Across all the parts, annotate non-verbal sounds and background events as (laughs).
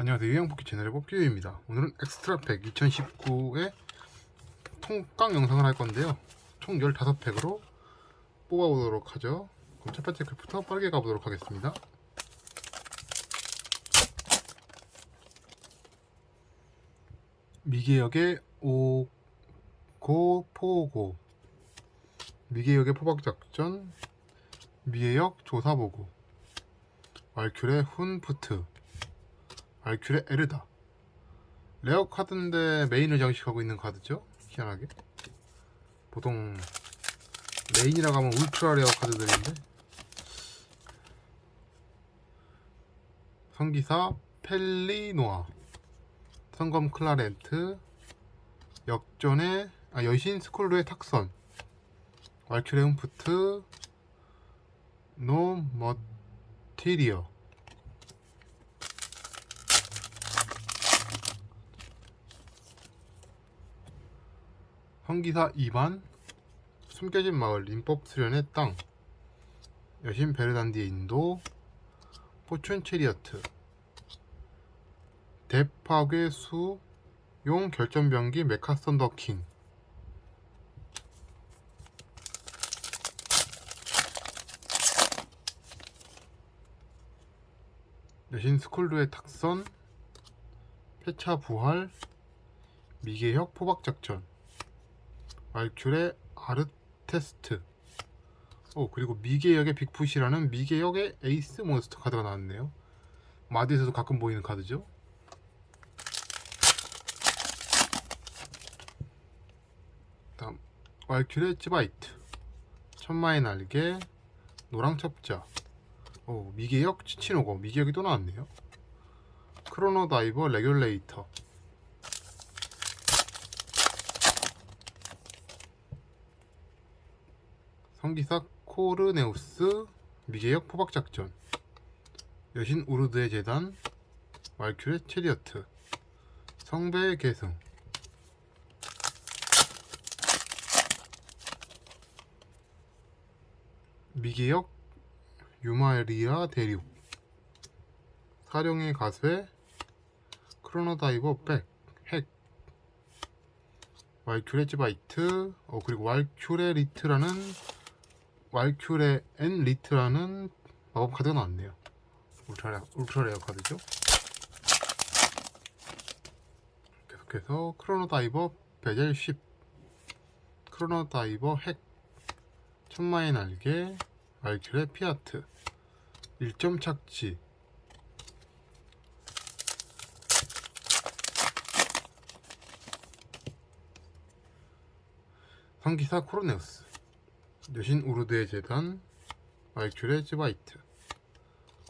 안녕하세요. 유양뽑기 채널의 뽑기유입니다. 오늘은 엑스트라팩 2019의 통깡 영상을 할 건데요. 총 15팩으로 뽑아보도록 하죠. 그럼 첫 번째 팩부터 빠르게 가보도록 하겠습니다. 미개역의 오고포고. 미개역의 포박작전 미개역 조사보고. 말큐의 훈푸트 알큐레 에르다. 레어 카드인데 메인을 장식하고 있는 카드죠? 희한하게. 보통 메인이라고 하면 울트라 레어 카드들인데. 성기사 펠리노아. 성검 클라렌트. 역전의 아 여신 스콜루의 탁선. 왈큐레 훔프트. 노 머티리어 성기사 2반 숨겨진 마을 림법 수련의 땅 여신 베르단디의 인도 포춘 체리어트 대파괴 수용 결전병기 메카선 더킹. 여신 스콜루의 탁선 폐차 부활 미개혁 포박작전 말큐레 아르테스트. 오 그리고 미개역의 빅풋이라는 미개역의 에이스 몬스터 카드가 나왔네요. 마드에서도 가끔 보이는 카드죠? 다음 말큐레 찌바이트. 천마의 날개 노랑첩자. 오 미개역 치치노고. 미개역이 또 나왔네요. 크로노 다이버 레귤레이터 성기사 코르네우스 미개역 포박작전 여신 우르드의 재단 말큐의 체리어트 성배의 계승. 미개역 유마리아 대륙. 사령의 가쇠 크로노다이버 백 핵. 왈큐레지바이트 어 그리고 왈큐레리트라는 왈큐레 앤 리트라는 마법 카드가 나왔네요. 울트라 울트라 카드죠. 계속해서 크로노 다이버 베젤 10 크로노 다이버 핵. 천마의 날개 왈큐레 피아트. 1점 착지. 성기사 코로네우스 여신 우르드의 재단 말큐레 즈바이트.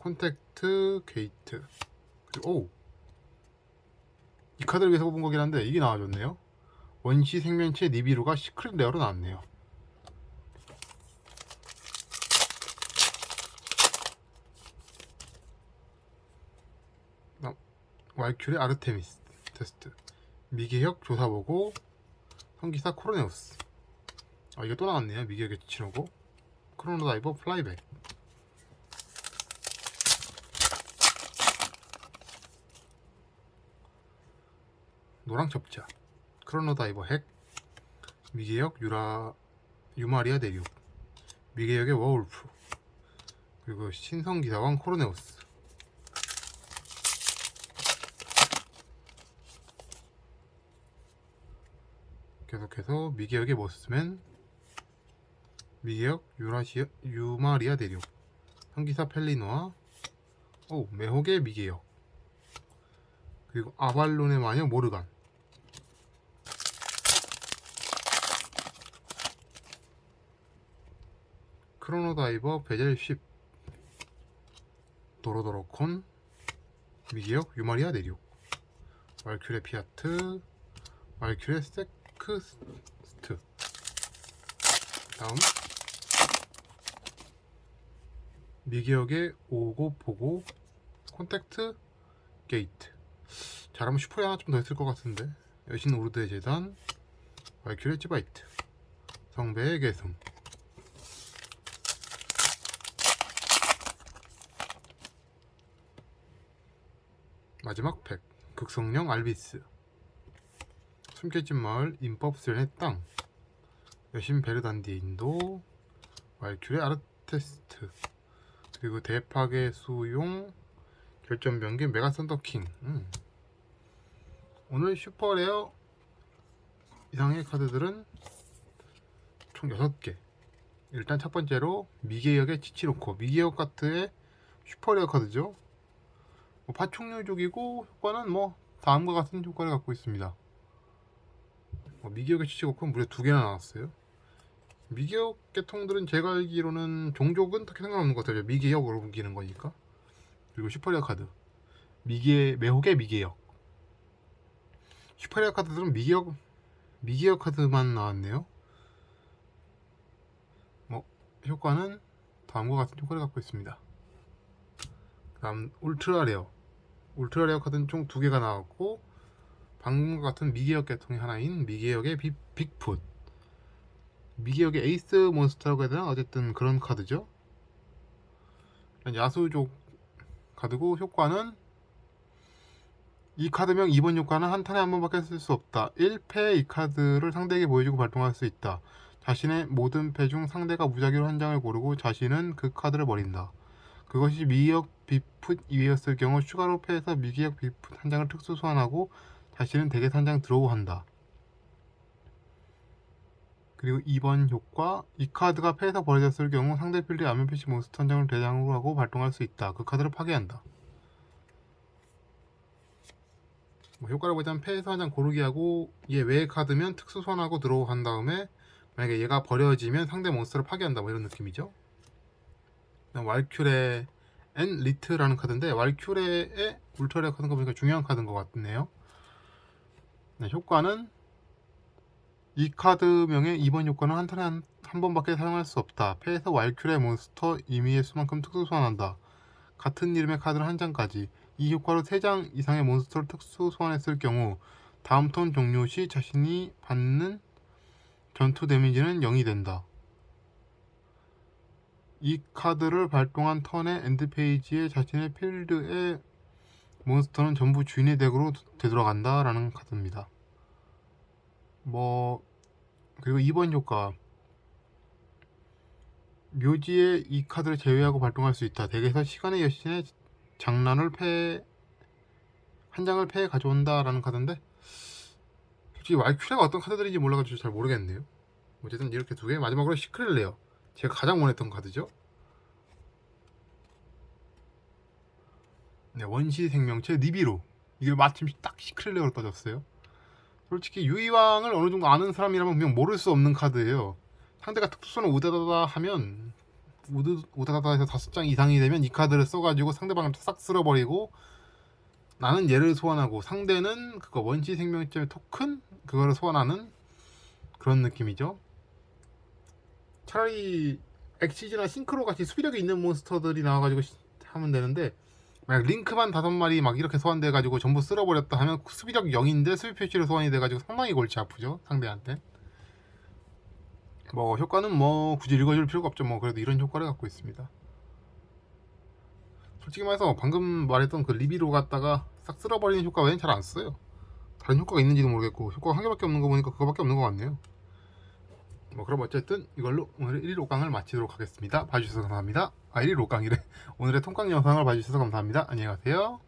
콘택트 게이트. 그리고 오! 이 카드를 위해서 뽑은 거긴 한데 이게 나와줬네요. 원시 생명체 니비루가 시크릿 레어로 나왔네요. 다음, 왈큐레 아르테미스 테스트. 미개혁 조사보고 성기사 코로네우스 아 이게 또 나왔네요. 미개역의 치노고. 크로노 다이버 플라이백. 노랑 접자. 크로노 다이버 핵. 미개역 유라 유마리아 대륙. 미개역의 워울프. 그리고 신성 기사왕 코로네우스. 계속해서 미개역의 모스맨 미개역 유라시아 유마리아 대륙 성기사 펠리노아 오 매혹의 미개역 그리고 아발론의 마녀 모르간. 크로노다이버 베젤 10 도로도로콘 미개역 유마리아 대륙 말큐레 피아트 말큐레 세크스트. 다음 미기역의 오고 보고 콘택트 게이트. 잘하면 슈퍼에 하나 좀 더 했을 것 같은데. 여신 우르드의 재단 말큐레 찌바이트 성배의 계승. 마지막 팩 극성령 알비스. 숨겨진 마을 인법 수련의 땅. 여신 베르단디의 인도 왈큐레 아르테스트 그리고 대파괴 수용 결전 변기 메가 썬더킹. 음. 오늘 슈퍼레어 이상의 카드들은 총 6개. 일단 첫 번째로 미개역의 치치로코. 미개역 카트의 슈퍼레어 카드죠. 뭐 파충류족이고 효과는 뭐 다음과 같은 효과를 갖고 있습니다. 뭐 미개역의 치치로코는 무려 두 개나 나왔어요 미개역 계통들은 제가 알기로는 종족은 딱히 상관없는 것 같아요. 미개역으로 옮기는 거니까. 그리고 슈퍼레어 카드. 미개 매혹의 미개역 슈퍼레어 카드들은 미개역 미개역 카드만 나왔네요. 뭐 효과는 다음과 같은 효과를 갖고 있습니다. 다음 울트라 레어. 울트라 레어 카드는 총 두 개가 나왔고 방금과 같은 미개역 계통의 하나인 미개역의 빅, 빅풋 미개역의 에이스 몬스터라고 해야 되나? 어쨌든 그런 카드죠. 야수족 카드고 효과는 이 카드명 2번 효과는 한 턴에 한 번밖에 쓸 수 없다. 1패 이 카드를 상대에게 보여주고 발동할 수 있다. 자신의 모든 패 중 상대가 무작위로 한 장을 고르고 자신은 그 카드를 버린다. 그것이 미기역 비풋 이외였을 경우 추가로 패해서 미기역 비풋 한 장을 특수 소환하고 자신은 대개 한장 드로우한다. 그리고 2번 효과 이 카드가 패에서 버려졌을 경우 상대 필드의 안면 표시 몬스터 한 장을 대장으로 하고 발동할 수 있다. 그 카드를 파괴한다. 뭐 효과를 보자면 패에서 한 장 고르기 하고 얘 외의 카드면 특수 드로우 한 다음에 만약에 얘가 버려지면 상대 몬스터를 파괴한다 뭐 이런 느낌이죠. 왈큐레 앤 리트라는 카드인데 왈큐레의 울트라레어 카드가 보니까 중요한 카드인 것 같네요. 네, 효과는 이 카드명의 2번 효과는 한 턴에 한, 한 번밖에 사용할 수 없다. 패에서 왈큐레 몬스터 임의의 수만큼 특수 소환한다. 같은 이름의 카드를 한 장까지 이 효과로 3장 이상의 몬스터를 특수 소환했을 경우 다음 턴 종료 시 자신이 받는 전투 데미지는 0이 된다. 이 카드를 발동한 턴의 엔드 페이지에 자신의 필드의 몬스터는 전부 주인의 덱으로 되돌아간다 라는 카드입니다. 뭐 그리고 2번 효과 묘지에 이 카드를 제외하고 발동할 수 있다. 덱에서 시간의 여신의 장난을 패... 한 장을 패해 가져온다 라는 카드인데 솔직히 왈큐레가 어떤 카드들인지 몰라가지고 잘 모르겠네요. 어쨌든 이렇게 두 개 마지막으로 시크렐레어 제가 가장 원했던 카드죠. 네, 원시 생명체 니비로 이게 마침 딱 시크렐레어로 떠졌어요. 솔직히 유이왕을 어느 정도 아는 사람이라면 그냥 모를 수 없는 카드예요. 상대가 특수선을 우다다다 하면 우드, 우다다다해서 다섯 장 이상이 되면 이 카드를 써가지고 상대방을 싹 쓸어버리고 나는 얘를 소환하고 상대는 그거 원시 생명체 토큰 그거를 소환하는 그런 느낌이죠. 차라리 엑시즈나 싱크로 같이 수비력이 있는 몬스터들이 나와가지고 시- 하면 되는데 만약 링크만 다섯 마리 막 이렇게 소환돼 가지고 전부 쓸어버렸다 하면 수비력 0인데 수비 표시로 소환이 돼 가지고 상당히 골치 아프죠 상대한테. 뭐 효과는 뭐 굳이 읽어줄 필요가 없죠. 뭐 그래도 이런 효과를 갖고 있습니다. 솔직히 말해서 방금 말했던 그 리비로 갖다가 싹 쓸어버리는 효과 외엔 잘 안 써요. 다른 효과가 있는지도 모르겠고 효과가 한 개밖에 없는 거 보니까 그거밖에 없는 것 같네요 뭐 그럼 어쨌든 이걸로 오늘 1일 5강을 마치도록 하겠습니다. 봐주셔서 감사합니다. 아 1일 5강이래. (laughs) 오늘의 통강 영상을 봐주셔서 감사합니다. 안녕히 가세요.